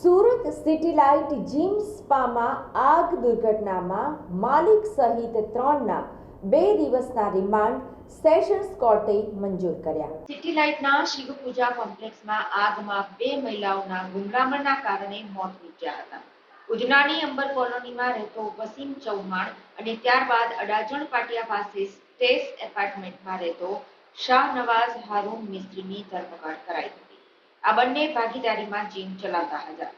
Surat city light gym સ્પામાં આગ દુર્ઘટનામાં માલિક સહિત ત્રણના બે દિવસના રિમાન્ડ સેશન્સ કોર્ટે મંજૂર કર્યા. સિટી લાઇટના શિવપૂજા કોમ્પ્લેક્સમાં આગમાં બે મહિલાઓના ગુમરામણના કારણે મોત નીપજ્યા હતા. ઉધનાની અંબર કોલોનીમાં રહેતો વસીમ ચૌહાણ અને ત્યારબાદ અડાજણ પાટિયા પાસે સ્ટેસ એપાર્ટમેન્ટમાં રહેતો શાહ નવાઝ હારૂન મિસ્ત્રીની ધરપકડ કરાઈ. હતી આ બંને ભાગીદારીમાં જીમ ચલાવતા હતા.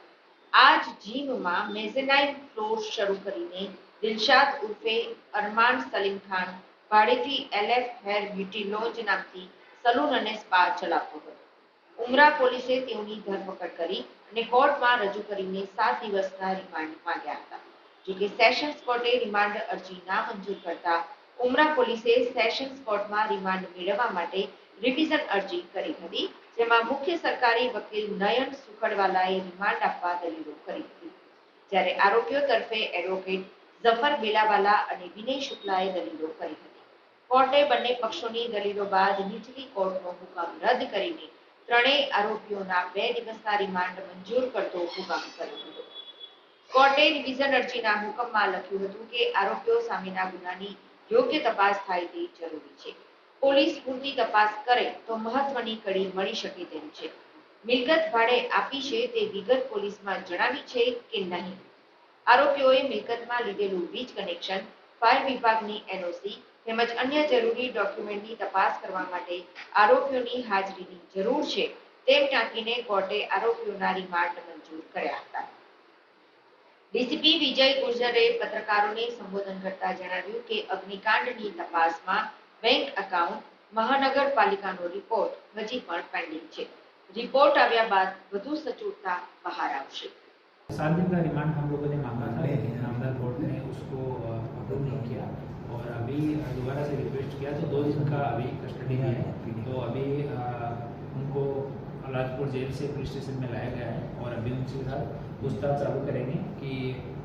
આ જ જીમમાં મેઝેનાઇન ફ્લોર શરૂ કરીને દિલશાદ ઉર્ફે અરમાન સલીમ ખાન, ભાડેથી એલએફ હેર બ્યુટી લોન્જ નામથી સલૂન અને સ્પા ચલાવતો હતો. ઉમરા પોલીસે તેઓની ધરપકડ કરી અને કોર્ટમાં રજૂ કરીને સાત દિવસના રિમાન્ડ માંગ્યા હતા. જોકે સેશન્સ કોર્ટે રિમાન્ડ અરજી ના મંજૂર કરતા ઉમરા પોલીસે સેશન્સ કોર્ટમાં રિમાન્ડ મેળવવા માટે રિવિઝન અરજી કરી હતી. જેમાં મુખ્ય સરકારી વકીલ નયન સુખડવાલાએ રિમાન્ડ આપવા દલીલો કરી હતી. જ્યારે આરોપીઓ તરફે એડવોકેટ ઝફર બેલાવાલા અને વિનય શુક્લાએ દલીલો કરી હતી. કોર્ટે બંને પક્ષોની દલીલો બાદ નીચલી કોર્ટનો હુકમ રદ કરીને ત્રણેય આરોપીઓના બે દિવસના રિમાન્ડ મંજૂર કરતો હુકમ કર્યો હતો કોર્ટે રિવિઝન અરજીના હુકમમાં લખ્યું હતું કે આરોપીઓ સામેના ગુનાની યોગ્ય તપાસ થાય તે જરૂરી છે. પોલીસ પૂરતી તપાસ કરે તો મહત્વની કડી મળી શકે તેમ છે. મિલકત ભાડે આપી છે તે વિગત પોલીસમાં જણાવી છે કે નહીં. આરોપીઓએ મિલકતમાં લીધેલું વીજ કનેક્શન, ફાયર વિભાગની એનઓસી તેમજ અન્ય જરૂરી ડોક્યુમેન્ટની તપાસ કરવા માટે આરોપીઓની હાજરીની જરૂર છે તેમ ટાંકીને કોર્ટે આરોપીઓના રિમાન્ડ મંજૂર કર્યા હતા. ડીસીપી વિજય ગુર્જરે પત્રકારોને સંબોધન કરતા જણાવ્યું કે અગ્નિકાંડની તપાસમાં બેંક એકાઉન્ટ મહાનગરપાલિકાનો રિપોર્ટ હજી પણ પેન્ડિંગ છે રિપોર્ટ આવ્યા બાદ વધુ સચોટતા બહાર આવશે सात दिन का रिमांड हम लोगों ने मांगा था लेकिन नामदार कोर्ट ने उसको अप्रूव नहीं किया और अभी दोबारा से रिक्वेस्ट किया तो दो दिन का अभी कस्टडी में है तो अभी अ, उनको लाजपुर जेल से पुलिस स्टेशन में लाया गया है और अभी उनके साथ पूछताछ चालू करेंगे कि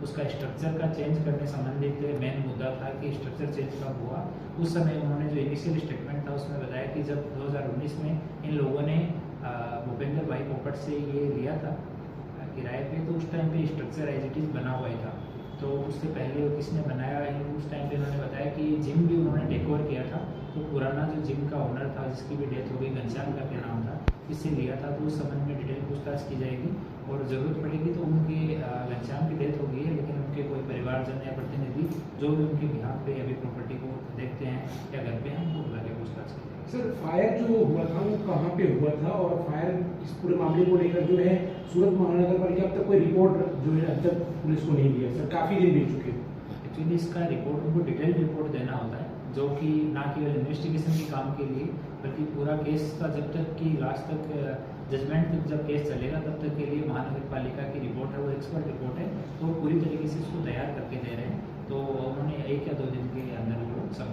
उसका स्ट्रक्चर का चेंज करने संबंधित मेन मुद्दा था कि स्ट्रक्चर चेंज कब हुआ। उस समय उन्होंने जो इनिशियल स्टेटमेंट था उसमें बताया कि जब 2019 में इन लोगों ने भूपेंद्र भाई पोपट से ये लिया था किराए पे तो उस टाइम पे स्ट्रक्चर एज इट इज़ बना हुआ था। तो उससे पहले वो किसने बनाया उस टाइम पे उन्होंने बताया कि जिम भी उन्होंने टेक किया था। तो पुराना जो जिम का ओनर था, जिसकी भी डेथ हो गई, घनश्याम करके नाम था इससे लिया था तो उस संबंध में डिटेल पूछताछ की जाएगी और ज़रूरत पड़ेगी तो उनके घनश्याम की डेथ हो गई है लेकिन उनके कोई परिवारजन या प्रतिनिधि जो भी उनके बिहार पे अभी प्रॉपर्टी को देखते हैं या घर पे हैं उनको बुला के पूछताछ की जाएगी। सर फायर जो हुआ था वो कहाँ पे हुआ था और फायर इस पूरे मामले को लेकर जो है सूरत महानगर पालिका अब तक कोई रिपोर्ट जो है अब तक पुलिस को नहीं दिया। सर काफ़ी दिन बीत चुके हैं। एक्चुअली इसका रिपोर्ट उनको डिटेल रिपोर्ट देना होता है। जो कि ना केवल इन्वेस्टिगेशन के काम के लिए, बल्कि पूरा केस का जब तक कि लास्ट तक जजमेंट तक जब केस चलेगा, तब तक के लिए महानगर पालिका की रिपोर्ट है, वो एक्सपर्ट रिपोर्ट है तो पूरी तरीके से इसको तैयार करके दे रहे हैं। तो उन्होंने एक या दो दिन के अंदर वो सब